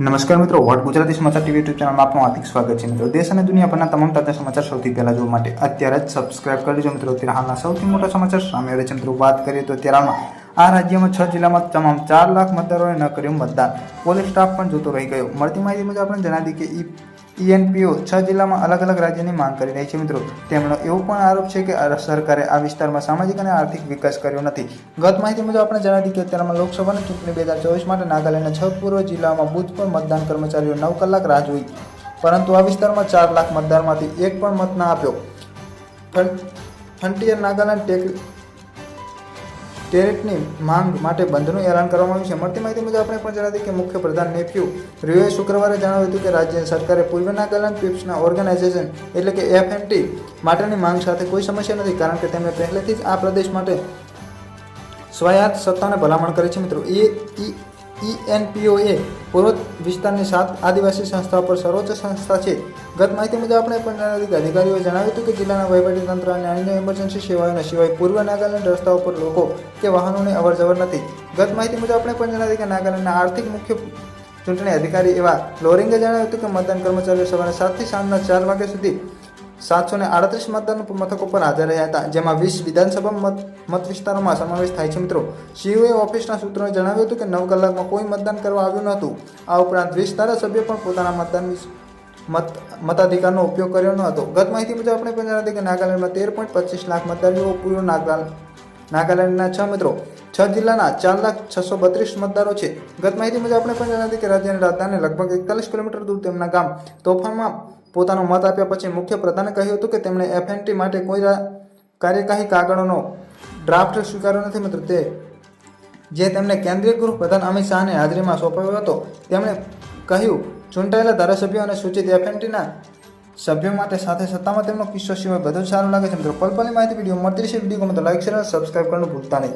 નમસ્કાર મિત્રો, વોટ ગુજરાતી સમાચાર ટીવી યુટ્યુબ ચેનલમાં આપનું હાર્દિક સ્વાગત છે મિત્રો. દેશ અને દુનિયાભરના તમામ તાજા સમાચાર સૌથી પહેલા જોવા માટે અત્યારે જ સબસ્ક્રાઇબ કરી લેજો મિત્રો. અત્યારે હાલના સૌથી મોટા સમાચાર સામે આવે છે. મિત્રો, વાત કરીએ તો અત્યારે આ રાજ્યમાં છ જિલ્લામાં તમામ ચાર લાખ મતદારોએ ન કર્યું મતદાન. પોલીસ સ્ટાફ પણ જોતો રહી ગયો. મળતી માહિતી મુજબ આપણે જણાવી કે ઈ ઈએનપીઓ છ જિલ્લામાં અલગ અલગ રાજ્યની માંગ કરી રહી છે મિત્રો. તેમનો એવો પણ આરોપ છે કે સરકારે આ વિસ્તારમાં સામાજિક અને આર્થિક વિકાસ કર્યો નથી. ગત માહિતી મુજબ આપણે જણાવી કે અત્યારમાં લોકસભાની ચૂંટણી બે હજાર ચોવીસ માટે નાગાલેન્ડના છ પૂર્વ જિલ્લામાં બુથ પર મતદાન કર્મચારીઓ નવ કલાક રાહ જોઈ. પરંતુ આ વિસ્તારમાં ચાર લાખ મતદારમાંથી એક પણ મત ના આપ્યો. ફ્રન્ટિયર નાગાલેન્ડ ટેક ટેરેટની માંગ માટે બંધનું એલાન કરવામાં આવ્યું છે. મળતી માહિતી મુજબ આપણે પણ જણાવી કે મુખ્ય પ્રધાન નેફ્યુ રિયોએ શુક્રવારે જણાવ્યું હતું કે રાજ્ય સરકારે પૂર્વ નાગાલેન્ડ પીપ્સના ઓર્ગેનાઇઝેશન એટલે કે એફએમટી માટેની માંગ સાથે કોઈ સમસ્યા નથી, કારણ કે તેમણે પહેલેથી જ આ પ્રદેશ માટે સ્વાયત્ત સત્તાને ભલામણ કરી છે. મિત્રો, એ ઈએનપીઓએ પૂર્વ વિસ્તારની સાત આદિવાસી સંસ્થાઓ પર સર્વોચ્ચ સંસ્થા છે. ગત માહિતી મુજબ આપણે પણ અધિકારીઓએ જણાવ્યું હતું કે જિલ્લાના વહીવટીતંત્ર અને અન્ય ઇમરજન્સી સેવાઓના સિવાય પૂર્વ નાગાલેન્ડ રસ્તાઓ પર લોકો કે વાહનોની અવરજવર નથી. ગત માહિતી મુજબ આપણે પણ જણાવ્યું કે નાગાલેન્ડના આર્થિક મુખ્ય ચૂંટણી અધિકારી એવા લોરિંગે જણાવ્યું હતું કે મતદાન કર્મચારીઓ સવારે સાતથી સાંજના ચાર વાગ્યા સુધી સાતસો ને આડત્રીસ મતદાન મથકો પર હાજર રહ્યા હતા, જેમાં વીસ વિધાનસભા મત મત વિસ્તારોમાં સમાવેશ થાય છે મિત્રો. સીઓએ ઓફિસના સૂત્રોએ જણાવ્યું હતું કે નવ કલાકમાં કોઈ મતદાન કરવા આવ્યું નહોતું. આ ઉપરાંત વીસ ધારાસભ્યો પણ પોતાના મતદાન મત, મતાધિકારનો ઉપયોગ કર્યો ન હતો. ગત માહિતી મુજબ આપણે પણ જણાવી કે નાગાલેન્ડમાં તેર પોઈન્ટ પચીસ લાખ મતદારીઓ પૂર્વ નાગાલેન્ડ નાગાલેન્ડના છ મિત્રો. છ જિલ્લાના ચાર લાખ છસો બત્રીસ મતદારો છે. ગત માહિતી મુજબ આપણે પણ જણાવી કે રાજ્યની રાજધાની લગભગ એકતાલીસ કિલોમીટર દૂર તેમના ગામ તોફાનમાં પોતાનો મત આપ્યા પછી મુખ્ય પ્રધાને કહ્યું હતું કે તેમણે એફએનટી માટે કોઈ કાર્યકારી કાગળોનો ડ્રાફ્ટ સ્વીકાર્યો નથી મિત્રો. તે જે તેમને કેન્દ્રીય ગૃહ પ્રધાન અમિત શાહની હાજરીમાં સોંપાયો હતો, તેમણે કહ્યું, ચૂંટાયેલા ધારાસભ્યો અને સૂચિત એફએનટીના સભ્યો માટે સાથે સત્તામાં તેમનો કિસ્સો સિવાય બધું સારું લાગે છે. મિત્રો પલપલની માહિતી વીડિયો મળતી રહેશે. વીડિયો ગમે તો લાઈક શેર અને સબસ્ક્રાઈબ કરવાનું ભૂલતા નહીં.